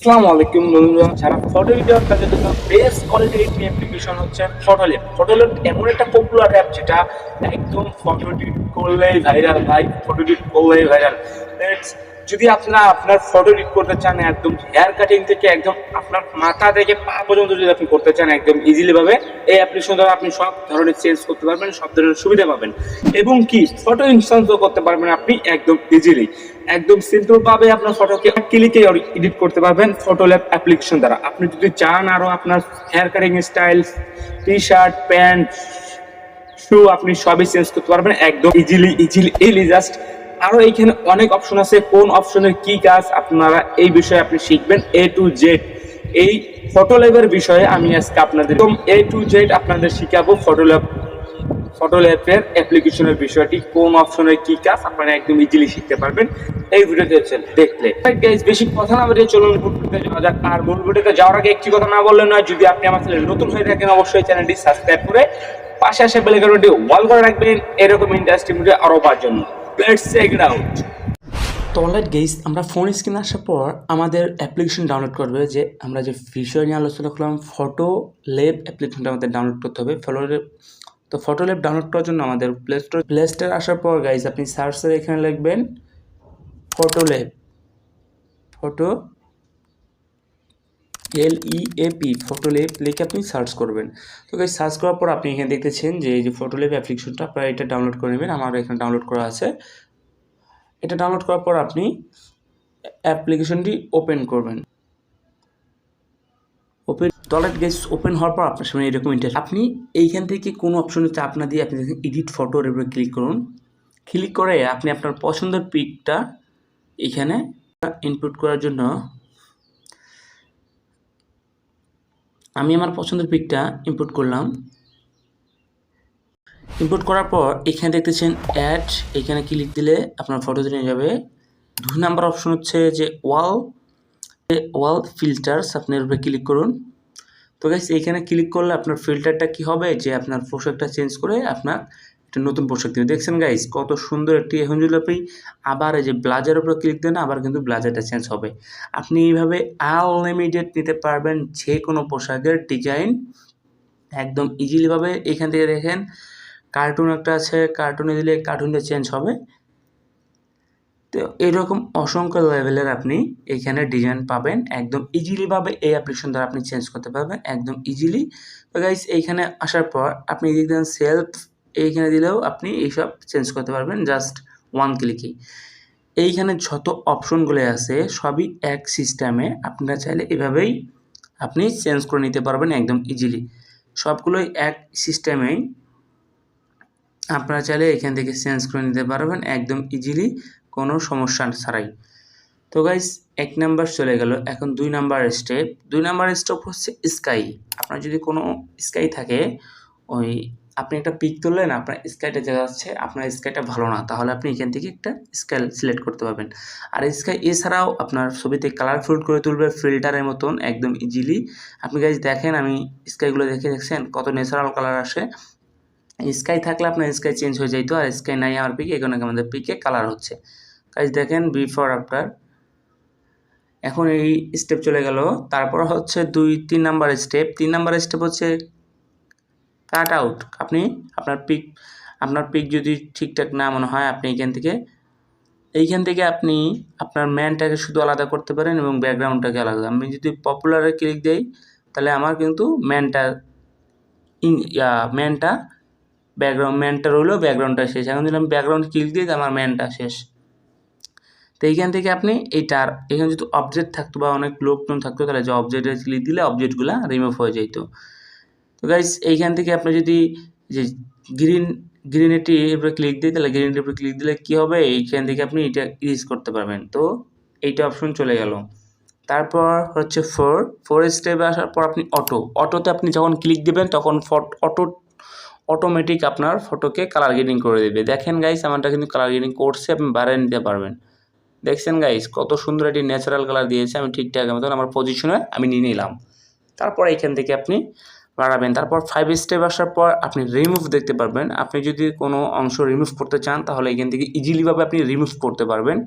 আসসালামু আলাইকুম বন্ধুরা। যারা ফটো এডিটর তাদের জন্য বেস্ট কোয়ালিটির একটি অ্যাপ্লিকেশন হচ্ছে ফটোলেপ ফটোলেপ এমন একটা পপুলার অ্যাপ যেটা একদম ফটো এডিট করলেই ভাইরাল ভাই ফটো এডিট করলেই ভাইরাল যদি আপনার আপনার ফটো এডিট করতে চান, একদম হেয়ার কাটিং থেকে একদম আপনার মাথা থেকে পা পর্যন্ত যদি আপনি করতে চান, একদম ইজিলি ভাবে, এই অ্যাপ্লিকেশন দ্বারা আপনি সব ধরনের চেঞ্জ করতে পারবেন, সব ধরনের সুবিধা পাবেন। এবং কি ফটো ইনস্টান্সও করতে পারবেন আপনি একদম ইজিলি একদম সিম্পল ভাবে আপনার ফটোকে ক্লিকে এডিট করতে পারবেন ফটো ল্যাব অ্যাপ্লিকেশন দ্বারা। আপনি যদি চান আরও আপনার hair cutting style T shirt pant shoe আপনি সবই চেঞ্জ করতে পারবেন, একদম ইজিলি ইজিলি ইলি জাস্ট আরও এইখানে অনেক অপশন আছে। কোন অপশনের কি কাজ আপনারা এই বিষয়ে আপনি শিখবেন? এ টু জেড এই ফটো ল্যাবের বিষয়ে আমি আজকে আপনাদের এ টু জেড আপনাদের শিখাবো ফটো ল্যাব ফটো ল্যাবের অ্যাপ্লিকেশনের বিষয়টি। কোন অপশনের কি কাজ আপনারা একদম ইজিলি শিখতে পারবেন। এই ভিডিওতে দেখলে। গাইজ বেশি কথা না বেরিয়ে চলুন ভিডিওতে আর মূল ভিডিওতে যাওয়ার আগে একটি কথা না বললে নয়, যদি আপনি আমার চ্যানেল নতুন হয়ে থাকেন, অবশ্যই চ্যানেলটি সাবস্ক্রাইব করে পাশে আসে বেল আইকনটি ওয়াল করে রাখবেন। এরকম ইন্টারেস্টিং ভিডিও আরও পাওয়ার জন্য। লেটস চেক ইট আউট তো আমরা ফোন স্ক্রিন আসার পর আমাদের অ্যাপ্লিকেশন ডাউনলোড করবে যে আমরা যে ফিচার নিয়ে আলোচনা করলাম ফটো লেব অ্যাপ্লিকেশনটা আমাদের ডাউনলোড করতে হবে। ফটো লেব তো ফটো লেব ডাউনলোড করার জন্য আমাদের প্লে স্টোর প্লে স্টোর আসার পর গাইজ আপনি সার্চের এখানে লিখবেন photo lab photo L E A P photo lab লিখে আপনি সার্চ করবেন। তো গাইজ সার্চ করার পর আপনি এখানে দেখতেছেন যে এই যে ফটো লেব অ্যাপ্লিকেশনটা আপনারা এটা ডাউনলোড করে নেবেন। আমার এখানে ডাউনলোড করা আছে। এটা ডাউনলোড করার পর আপনি অ্যাপ্লিকেশনটি ওপেন করবেন। ওপেন টয়লেট গেস ওপেন হওয়ার পর আপনার সামনে এরকম ইন্টারেস্ট আপনি এইখান থেকে কোনো অপশনে চাপ না দিয়ে আপনি এডিট ফটোর উপরে ক্লিক করুন। ক্লিক করে আপনি আপনার পছন্দের পিকটা এখানে ইনপুট করার জন্য আমি আমার পছন্দের পিকটা ইম্পোর্ট করলাম। ইম্পোর্ট করার পর এখানে দেখতেছেন অ্যাড এখানে ক্লিক দিলে আপনার ফটো নিয়ে যাবে। দুই নাম্বার অপশন হচ্ছে যে ওয়াল ওয়াল ফিল্টার্স আপনি এর উপরে ক্লিক করুন। তো গাইস এখানে ক্লিক করলে আপনার ফিল্টারটা কি হবে? যে আপনার পোশাকটা চেঞ্জ করে আপনার একটা নতুন পোশাক দেবে দেখছেন গাইস কত সুন্দর একটি এখন যদি আপনি আবার এই যে ব্লাজারের উপরে ক্লিক দেন, আবার কিন্তু ব্লাজারটা চেঞ্জ হবে। আপনি এইভাবে আনলিমিটেড নিতে পারবেন যে কোনো পোশাকের ডিজাইন একদম ইজিলিভাবে এখান থেকে দেখেন কার্টুন একটা আছে কার্টুনে দিলে কার্টুনটা চেঞ্জ হবে। তো এরকম অসংখ্য লেভেলের আপনি এখানে ডিজাইন পাবেন। একদম ইজিলিভাবে এই অ্যাপ্লিকেশন দ্বারা আপনি চেঞ্জ করতে পারবেন। একদম ইজিলি তো গাইস এইখানে আসার পর আপনি দেখবেন সেলফ এইখানে দিলেও আপনি এইসব চেঞ্জ করতে পারবেন জাস্ট ওয়ান ক্লিকেই এইখানে যত অপশনগুলো আছে, সবই এক সিস্টেমে আপনারা চাইলে এভাবেই আপনি চেঞ্জ করে নিতে পারবেন একদম ইজিলি সবগুলোই এক সিস্টেমেই আপনারা চাইলে এখান থেকে চেঞ্জ করে নিতে পারবেন একদম ইজিলি কোনো সমস্যা ছাড়াই। তো গাইস এক নাম্বার চলে গেল। এখন দুই নাম্বার স্টেপ দুই নাম্বার স্টেপ হচ্ছে স্কাই আপনার যদি কোনো স্কাই থাকে, ওই আপনি একটা পিক তুললেন, আপনার স্কাইটা দেখা যাচ্ছে আপনার স্কাইটা ভালো না, তাহলে আপনি এখান থেকে একটা স্কাই সিলেক্ট করতে পারবেন। আর স্কাই এছাড়াও আপনার ছবিতে কালারফুল করে তুলবে ফিল্টারের মতন, একদম ইজিলি আপনি গাইজ দেখেন, আমি স্কাইগুলো দেখে দেখছেন, কত ন্যাচারাল কালার আসে। স্কাই থাকলে আপনার স্কাই চেঞ্জ হয়ে যাইতো, আর স্কাই নাই আমার পিকে এখানে আমাদের পিকে কালার হচ্ছে। কাজ দেখেন বিফোর আফটার এখন এই স্টেপ চলে গেল, তারপর হচ্ছে দুই, তিন নাম্বার স্টেপ তিন নাম্বার স্টেপ হচ্ছে কাট আউট আপনি আপনার পিক আপনার পিক যদি ঠিকঠাক না মনে হয়, আপনি এখান থেকে, এইখান থেকে আপনি আপনার ম্যানটাকে শুধু আলাদা করতে পারেন এবং ব্যাকগ্রাউন্ডটাকে আলাদা। আমি যদি পপুলারে ক্লিক দেই, তাহলে আমার কিন্তু ম্যানটা ইয়া ম্যানটা ব্যাকগ্রাউন্ড ম্যানটা রইল ব্যাকগ্রাউন্ডটা শেষ। এখন যদি আমি ব্যাকগ্রাউন্ড ক্লিক দিই আমার ম্যানটা শেষ। তো এইখান থেকে আপনি এইটার এখানে যদি অবজেক্ট থাকতো বা অনেক লোকজন থাকতো, তাহলে যে অবজেক্টে ক্লিক দিলে অবজেক্টগুলো রিমুভ হয়ে যেত তো গাইস এইখান থেকে আপনি যদি যে গ্রিন গ্রিনেটি উপরে ক্লিক দিই, তাহলে গ্রিনেটির উপরে ক্লিক দিলে কী হবে? এইখান থেকে আপনি এটা ইউজ করতে পারবেন। তো এইটা অপশন চলে গেল। তারপর হচ্ছে ফোর ফোর স্টেপে আসার পর আপনি অটো অটোতে আপনি যখন ক্লিক দেবেন, তখন ফট অটো অটোমেটিক আপনার ফটোকে কালার গ্রেডিং করে দেবে। দেখেন গাইস আমারটা কিন্তু কালার গ্রেডিং করছে, আপনি বাড়িয়ে নিতে পারবেন। দেখছেন গাইস কত সুন্দর একটি ন্যাচারাল কালার দিয়েছে, আমি ঠিকঠাক মতন আমার পজিশনে আমি নিয়ে নিলাম। তারপর এখান থেকে আপনি বাড়াবেন। তারপর ফাইভ স্টেপ আসার পর আপনি রিমুভ দেখতে পারবেন। আপনি যদি কোনো অংশ রিমুভ করতে চান, তাহলে এখান থেকে ইজিলিভাবে আপনি রিমুভ করতে পারবেন।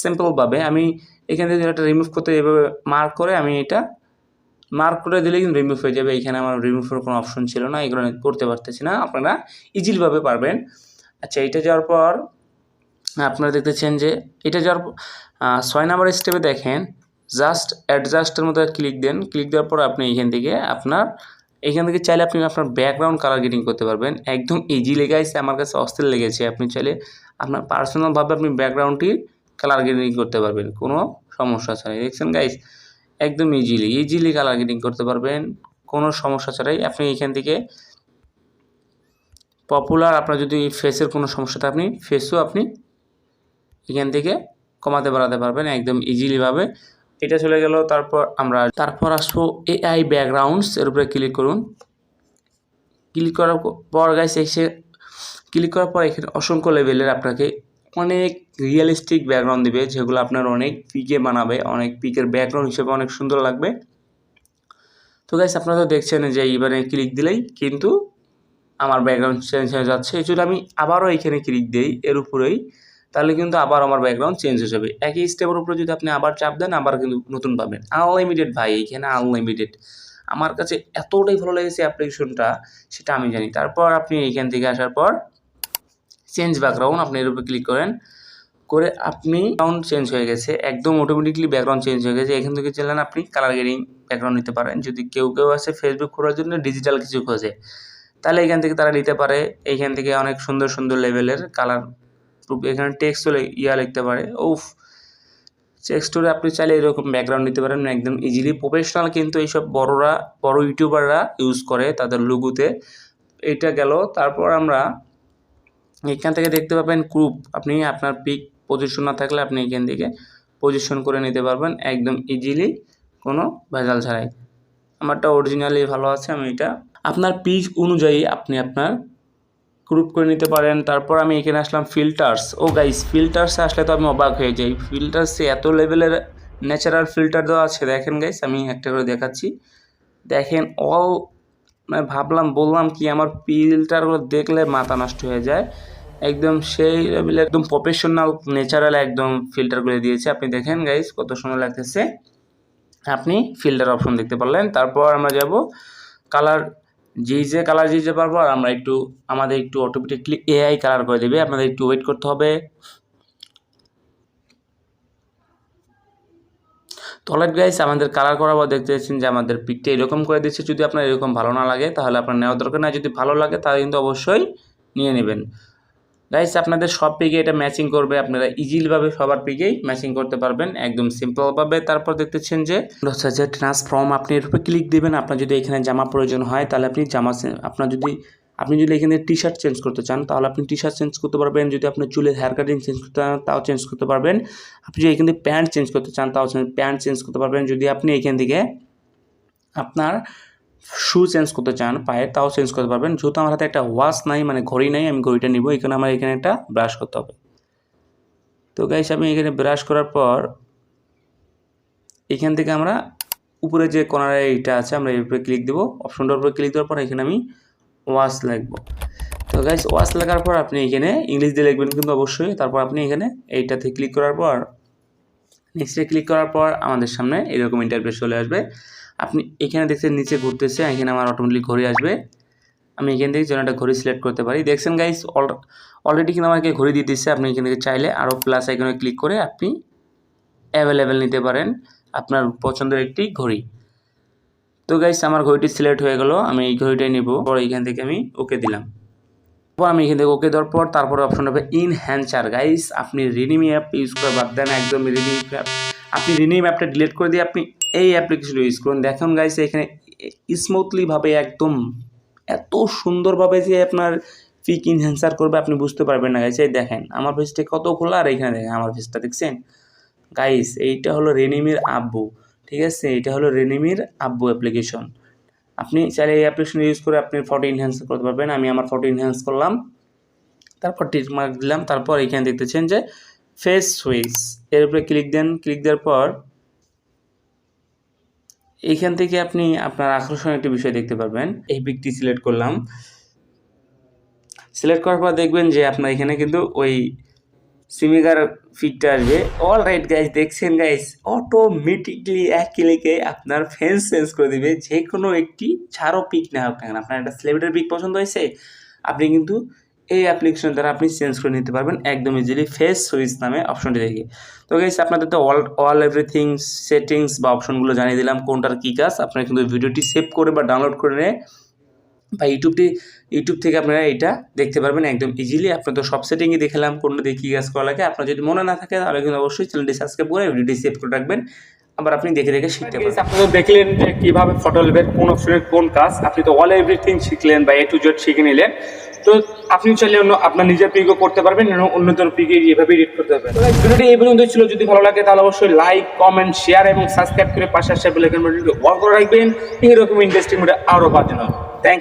সিম্পলভাবে আমি এখান থেকে একটা রিমুভ করতে এভাবে মার্ক করে আমি এটা মার্ক করে দিলে কিন্তু রিমুভ হয়ে যাবে। এখানে আমার রিমুভের কোনো অপশন ছিল না, এগুলো করতে পারতেছি না। আপনারা ইজিলিভাবে পারবেন। আচ্ছা এটা যাওয়ার পর আপনারা দেখতেছেন যে এটা যাওয়ার ছয় নাম্বার স্টেপে দেখেন জাস্ট অ্যাডজাস্টের মধ্যে ক্লিক দেন। ক্লিক দেওয়ার পর আপনি এখান থেকে আপনার এখান থেকে চাইলে আপনি আপনার ব্যাকগ্রাউন্ড কালার গ্রেডিং করতে পারবেন। একদম ইজি লেগেছে আমার কাছে অস্থির লেগেছে। আপনি চাইলে আপনার পার্সোনালভাবে আপনি ব্যাকগ্রাউন্ডটির কালার গ্রেডিং করতে পারবেন, কোনো সমস্যা ছাড়াই। দেখছেন গাইস একদম ইজিলি ইজিলি কালার গ্রেডিং করতে পারবেন, কোনো সমস্যা ছাড়াই। আপনি এখান থেকে পপুলার আপনার যদি ফেসের কোনো সমস্যা থাকে, আপনি ফেসও আপনি এখান থেকে কমাতে বাড়াতে পারবেন। একদম ইজিলিভাবে এটা চলে গেল, তারপর আমরা তারপর আসব এআই ব্যাকগ্রাউন্ডস এর উপরে ক্লিক করুন। ক্লিক করার পর গাইস এসে ক্লিক করার পর এখানে অসংখ্য লেভেলের আপনাকে অনেক রিয়েলিস্টিক ব্যাকগ্রাউন্ড দিবে, যেগুলো আপনার অনেক পিকে বানাবে, অনেক পিকের ব্যাকগ্রাউন্ড হিসেবে অনেক সুন্দর লাগবে। তো গাইস আপনারা তো দেখছেন যে এবারে ক্লিক দিলেই কিন্তু আমার ব্যাকগ্রাউন্ড চেঞ্জ হয়ে যাচ্ছে। এই জন্য আমি আবারও এখানে ক্লিক দিই, এর উপরেই। তাহলে কিন্তু আবার আমার ব্যাকগ্রাউন্ড চেঞ্জ হয়ে যাবে। একই স্টেপের উপরে যদি আপনি আবার চাপ দেন, আবার কিন্তু নতুন পাবেন। আনলিমিটেড ভাই, এখানে আনলিমিটেড আমার কাছে এতটাই ভালো লেগেছে অ্যাপ্লিকেশনটা সেটা আমি জানি। তারপর আপনি এইখান থেকে আসার পর চেঞ্জ ব্যাকগ্রাউন্ড আপনি এর উপরে ক্লিক করেন। করে আপনি ব্যাকগ্রাউন্ড চেঞ্জ হয়ে গেছে। একদম অটোমেটিকলি ব্যাকগ্রাউন্ড চেঞ্জ হয়ে গেছে। এখান থেকে চাইলেন আপনি কালার গ্রেডিং ব্যাকগ্রাউন্ড নিতে পারেন। যদি কেউ কেউ আছে ফেসবুক খোলার জন্য ডিজিটাল কিছু খোঁজে। তাহলে এখান থেকে তারা নিতে পারে। এইখান থেকে অনেক সুন্দর সুন্দর লেভেলের কালার এখানে টেক্সট ইয়া লিখতে পারে। উফ টেক্সটরে আপনি চাইলে এরকম ব্যাকগ্রাউন্ড নিতে পারেন, একদম ইজিলি প্রফেশনাল কিন্তু এইসব বড়রা, বড় ইউটিউবাররা ইউজ করে তাদের লুগুতে এটা গেল, তারপর আমরা এখান থেকে দেখতে পাবেন গ্রুপ আপনি আপনার পিক পজিশন না থাকলে আপনি এখান থেকে পজিশন করে নিতে পারবেন, একদম ইজিলি কোনো ভেজাল ছাড়াই। আমারটা অরিজিনালি ভালো আছে, আমি এটা। আপনার পিচ অনুযায়ী আপনি আপনার গ্রুপ করে নিতে পারেন। তারপর আমি এখানে আসলাম ফিল্টার্স ও গাইস ফিল্টার্সে আসলে তো আমি অবাক হয়ে যাই। ফিল্টার্সে এত লেভেলের ন্যাচারাল ফিল্টার দেওয়া আছে। দেখেন গাইস আমি একটা করে দেখাচ্ছি। দেখেন অল মানে ভাবলাম, বললাম কি, আমার ফিল্টারগুলো দেখলে মাথা নষ্ট হয়ে যায়। একদম সেই লেভেলে একদম প্রফেশনাল ন্যাচারাল একদম ফিল্টারগুলো দিয়েছে। আপনি দেখেন গাইস কত সুন্দর লাগতেছে। আপনি ফিল্টার অপশন দেখতে পারলেন। তারপর আমরা যাব কালার যেই যে কালার যে যে আর আমরা একটু, আমাদের একটু অটোমেটিকলি এআই কালার করে দেবে। আমাদের একটু ওয়েট করতে হবে। তলেট গাইস আমাদের কালার করার পর দেখতে পাচ্ছেন যে আমাদের পিকটা এরকম করে দিচ্ছে। যদি আপনার এরকম ভালো না লাগে, তাহলে আপনার নেওয়ার দরকার না যদি ভালো লাগে, তাহলে কিন্তু অবশ্যই নিয়ে নেবেন। গাইস আপনাদের সব পিকে এটা ম্যাচিং করবে। আপনারা ইজিলিভাবে সবার পিকেই ম্যাচিং করতে পারবেন। একদম সিম্পলভাবে তারপর দেখতেছেন যে ট্রান্সফর্ম আপনি এর উপরে ক্লিক দেবেন। আপনার যদি এখানে জামা প্রয়োজন হয়, তাহলে আপনি জামা আপনার যদি, আপনি যদি এখানে টি শার্ট চেঞ্জ করতে চান, তাহলে আপনি টি শার্ট চেঞ্জ করতে পারবেন। যদি আপনার চুলের হেয়ার কাটিং চেঞ্জ করতে চান, তাও চেঞ্জ করতে পারবেন। আপনি যদি এখান থেকে প্যান্ট চেঞ্জ করতে চান, তাও প্যান্ট চেঞ্জ করতে পারবেন। যদি আপনি এখান থেকে আপনার শু চেঞ্জ করতে চান, পায়ে তাও চেঞ্জ করতে পারবেন। যেহেতু আমার হাতে একটা ওয়াশ নাই মানে ঘড়ি নাই, আমি ঘড়িটা নিব এখানে আমার এখানে একটা ব্রাশ করতে হবে। তো গাইস আমি এখানে ব্রাশ করার পর এখান থেকে আমরা উপরে যে কর্নারে এইটা আছে, আমরা এর উপরে ক্লিক দেবো। অপশনটার উপরে ক্লিক দেওয়ার পর এখানে আমি ওয়াশ লিখব তো গাইস ওয়াশ লেখার পর আপনি এখানে ইংলিশ দিয়ে লিখবেন কিন্তু অবশ্যই। তারপর আপনি এখানে এইটাতে ক্লিক করার পর নেক্সটে ক্লিক করার পর আমাদের সামনে এরকম ইন্টারফেস চলে আসবে। আপনি এখানে দেখছেন নিচে ঘুরতেছে, এখানে আমার অটোমেটিক ঘড়ি আসবে। আমি এখান থেকে যেন একটা ঘড়ি সিলেক্ট করতে পারি। দেখছেন গাইস অলরেডি কিন্তু আমাকে ঘড়ি দিয়ে দিচ্ছে আপনি এখান থেকে চাইলে আরও প্লাস আইকনে ক্লিক করে আপনি অ্যাভেলেবেল নিতে পারেন আপনার পছন্দের একটি ঘড়ি। তো গাইস আমার ঘড়িটি সিলেক্ট হয়ে গেল। আমি এই ঘড়িটাই নিব। পরে এখান থেকে আমি ওকে দিলাম। তারপর আমি এখান থেকে ওকে দেওয়ার পর তারপরে অপশন হবে ইনহ্যান্সার গাইস আপনি রিনিমি অ্যাপ ইউজ করে বাদ দেন। একদম রিনিমি অ্যাপ আপনি রিনিমি অ্যাপটা ডিলিট করে দিয়ে আপনি এই অ্যাপ্লিকেশন ইউজ করুন। দেখুন গাইস এখানে স্মুথলিভাবে একদম এত সুন্দরভাবে যে আপনার পিক ইনহ্যান্সার করবে, আপনি বুঝতে পারবেন না এই দেখেন, আমার ফেসটা কত খোলা আর এখানে দেখেন আমার ফেসটা দেখছেন? গাইস এইটা হলো রেনিমির আব্বু ঠিক আছে? এটা হলো রেনিমির আব্বু অ্যাপ্লিকেশন আপনি চাইলে এই অ্যাপ্লিকেশন ইউজ করে আপনি ফটো ইনহ্যান্স করতে পারবেন। আমি আমার ফটো ইনহ্যান্স করলাম, তারপর টিক মার্ক দিলাম, তারপর এখানে দেখতেছেন যে ফেস সুইচ এর উপরে ক্লিক দেন ক্লিক দেওয়ার পর এইখান থেকে আপনি আপনার আকর্ষণীয় একটি বিষয় দেখতে পারবেন। এই পিকটি সিলেক্ট করলাম। সিলেক্ট করার পর দেখবেন যে আপনার এখানে কিন্তু ওই সিমিকার ফিটটা আসবে। অল রাইট গাইজ দেখছেন গাইজ অটোমেটিকলি এক ক্লিকে আপনার ফেন্স চেঞ্জ করে দিবে। যে কোনো একটি ছাড়ো পিক না হোক কেন। আপনার একটা সেলিব্রিটির পিক পছন্দ হয়েছে, আপনি কিন্তু এই অ্যাপ্লিকেশন দ্বারা আপনি চেঞ্জ করে নিতে পারবেন একদম ইজিলি ফেস সুইচ নামে অপশনটি দেখে। তো গাইস আপনাদের তো অল অল এভরিথিং সেটিংস বা অপশনগুলো জানিয়ে দিলাম, কোনটার কী কাজ, আপনারা কিন্তু ভিডিওটি সেভ করে বা ডাউনলোড করে নিয়ে বা ইউটিউবটি ইউটিউব থেকে আপনারা এটা দেখতে পারবেন একদম ইজিলি আপনার তো সব সেটিংই দেখালাম কোনটা দিয়ে কী কাজ করা লাগে। আপনার যদি মনে না থাকে, তাহলে কিন্তু অবশ্যই চ্যানেলটি সাবস্ক্রাইব করে ভিডিওটি সেভ করে রাখবেন। আবার আপনি দেখে দেখে শিখতে পারবেন। আপনি তো দেখলেন যে কীভাবে ফটো নেবেন কোন অপশনের কোন কাজ। আপনি তো অল এভরিথিং শিখলেন বা এ টু জেড শিখে নিলেন। তো আপনি চাইলে অন্য আপনার নিজের পিকও করতে পারবেন এবং অন্যদের পিকে এভাবে এডিট করতে পারবেন। ভিডিওটি এই পর্যন্ত ছিল। যদি ভালো লাগে তাহলে অবশ্যই লাইক কমেন্ট শেয়ার এবং সাবস্ক্রাইব করে পাশে আসে বেল আইকন বাটনটি অল করে রাখবেন। এরকম ইন্টারেস্টিং ভিডিও আরও পাওয়ার জন্য। থ্যাংক